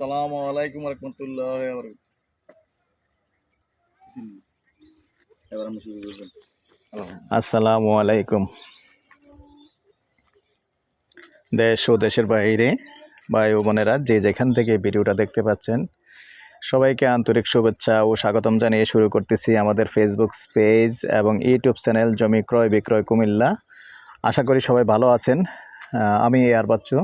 আসসালামু আলাইকুম রহমতুল্লাহ আসসালামু আলাইকুম। দেশ ও দেশের বাইরে ভাই ও বোনেরা, যে যেখান থেকে ভিডিওটা দেখতে পাচ্ছেন, সবাইকে আন্তরিক শুভেচ্ছা ও স্বাগতম জানিয়ে শুরু করতেছি আমাদের ফেসবুক পেজ এবং ইউটিউব চ্যানেল জমি ক্রয় বিক্রয় কুমিল্লা। আশা করি সবাই ভালো আছেন। আমি এয়ার বাচ্চু।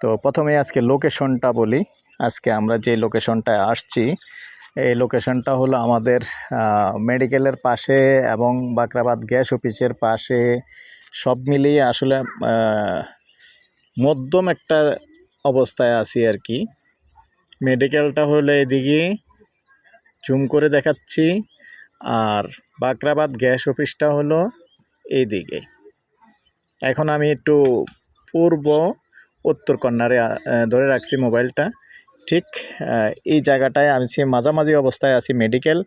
তো প্রথমে আজকে লোকেশনটা বলি। আজকে আমরা যে লোকেশনটায় আসছি এই লোকেশনটা হলো আমাদের মেডিকেলের পাশে এবং বাকরাবাদ গ্যাস অফিসের পাশে। সব মিলিয়ে আসলে মধ্যম একটা অবস্থায় আছি আর কি। মেডিকেলটা হলো এদিকে জুম করে দেখাচ্ছি। আর বাকরাবাদ গ্যাস অফিসটা হলো এইদিকে। এখন আমি একটু পূর্ব উত্তর আহ, ধরে রাখছি মোবাইলটা। ঠিক এই জায়গাটায় আমি সে মাঝামাঝি অবস্থায় আছি মেডিকেল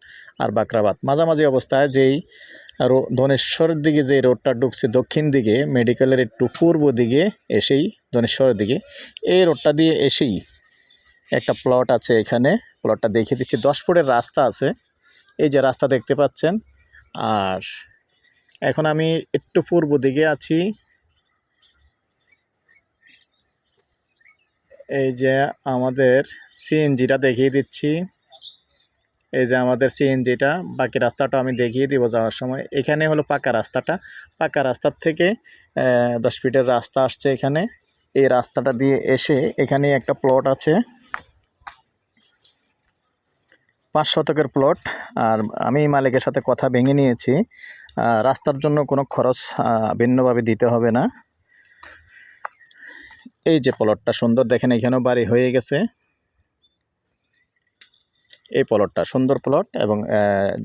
আর বাকরাবাদ। মাঝামাঝি অবস্থায় যেই ধনেশ্বরের দিকে যে রোডটা ঢুকছে দক্ষিণ দিকে মেডিকেলের একটু পূর্ব দিকে এসেই ধনেশ্বরের দিকে, এই রোডটা দিয়ে এসেই একটা প্লট আছে এখানে। প্লটটা দেখিয়ে দিচ্ছি। দশ ফুটের রাস্তা আছে, এই যে রাস্তা দেখতে পাচ্ছেন। আর এখন আমি একটু পূর্ব দিকে আছি এই যে আমাদের সিএনজিটা দেখিয়ে দিচ্ছি। এই যে আমাদের সিএনজিটা বাকি রাস্তাটা আমি দেখিয়ে দিব যাওয়ার সময়। এখানে হলো পাকা রাস্তাটা। পাকা রাস্তার থেকে দশ ফিটের রাস্তা আসছে এখানে। এই রাস্তাটা দিয়ে এসে এখানে একটা প্লট আছে। পাঁচ শতকের প্লট আর আমি মালিকের সাথে কথা ভেঙে নিয়েছি। রাস্তার জন্য কোনো খরচ ভিন্নভাবে দিতে হবে না। এই যে পলটটা সুন্দর, দেখেন এখানেও বাড়ি হয়ে গেছে। এই পলটটা সুন্দর প্লট এবং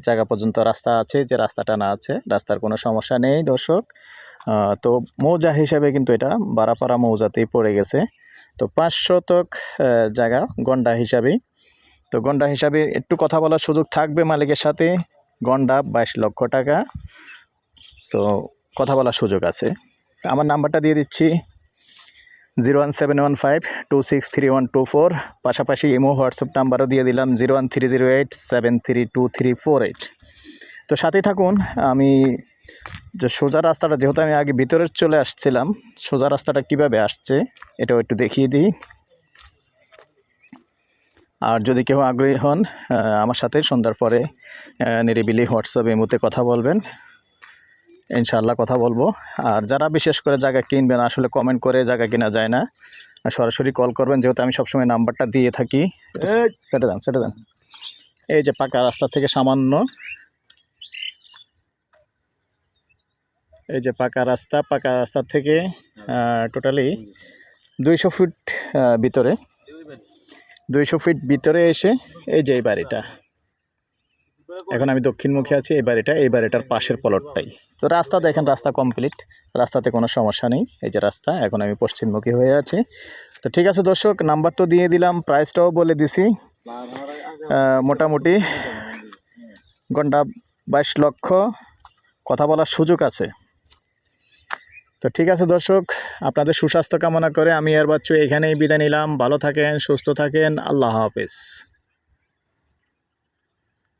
জায়গা পর্যন্ত রাস্তা আছে, যে রাস্তাটা না আছে, রাস্তার কোনো সমস্যা নেই দর্শক। তো মৌজা হিসাবে কিন্তু এটা বারাপাড়া মৌজাতেই পড়ে গেছে। তো পাঁচ শতক জায়গা গন্ডা হিসাবেই তো গন্ডা হিসাবে একটু কথা বলার সুযোগ থাকবে মালিকের সাথে। গন্ডা বাইশ লক্ষ টাকা। তো কথা বলার সুযোগ আছে। আমার নাম্বারটা দিয়ে দিচ্ছি। Zero one seven one five two six three one two four পাশাপাশি ইমো, হোয়াটসঅ্যাপ নাম্বারও দিয়ে দিলাম zero one three zero eight seven three two three four eight তো সাথে থাকুন, আমি যে সোজা রাস্তাটা, যেহেতু আমি আগে ভিতরে চলে আসছিলাম, সোজা রাস্তাটা কীভাবে আসছে, এটাও একটু দেখিয়ে দিই। আর যদি কেউ আগ্রহী হন আমার সাথে সন্ধ্যার পরে নিরিবিলি হোয়াটসঅ্যাপ এমুতে কথা বলবেন। ইনশাআল্লাহ কথা বলব। আর যারা বিশেষ করে জায়গা কিনবেন আসলে কমেন্ট করে জায়গা কেনা যায় না। সরাসরি কল করবেন যেহেতু আমি সবসময় নাম্বারটা দিয়ে থাকি। সেটা দেন সেটা দেন এই যে পাকা রাস্তা থেকে সামান্য। এই যে পাকা রাস্তা পাকা রাস্তা থেকে টোটালি দুইশো ফুট ভিতরে। দুইশো ফিট ভিতরে এসে এই যে এই বাড়িটা। এখন আমি দক্ষিণমুখী আছি এই বাড়িটা এই বাড়িটার পাশের পলটটাই তো রাস্তা দেখেন, রাস্তা কমপ্লিট রাস্তাতে কোনো সমস্যা নেই। এই যে রাস্তা, এখন আমি পশ্চিমমুখী হয়ে আছি। তো ঠিক আছে দর্শক নাম্বার তো দিয়ে দিলাম প্রাইসটাও বলে দিছি। মোটামুটি ঘণ্টা বাইশ লক্ষ, কথা বলার সুযোগ আছে। তো ঠিক আছে দর্শক, আপনাদের সুস্বাস্থ্য কামনা করে আমি আর বাচ্চু এখানেই বিদায় নিলাম। ভালো থাকেন, সুস্থ থাকেন, আল্লাহ হাফেজ।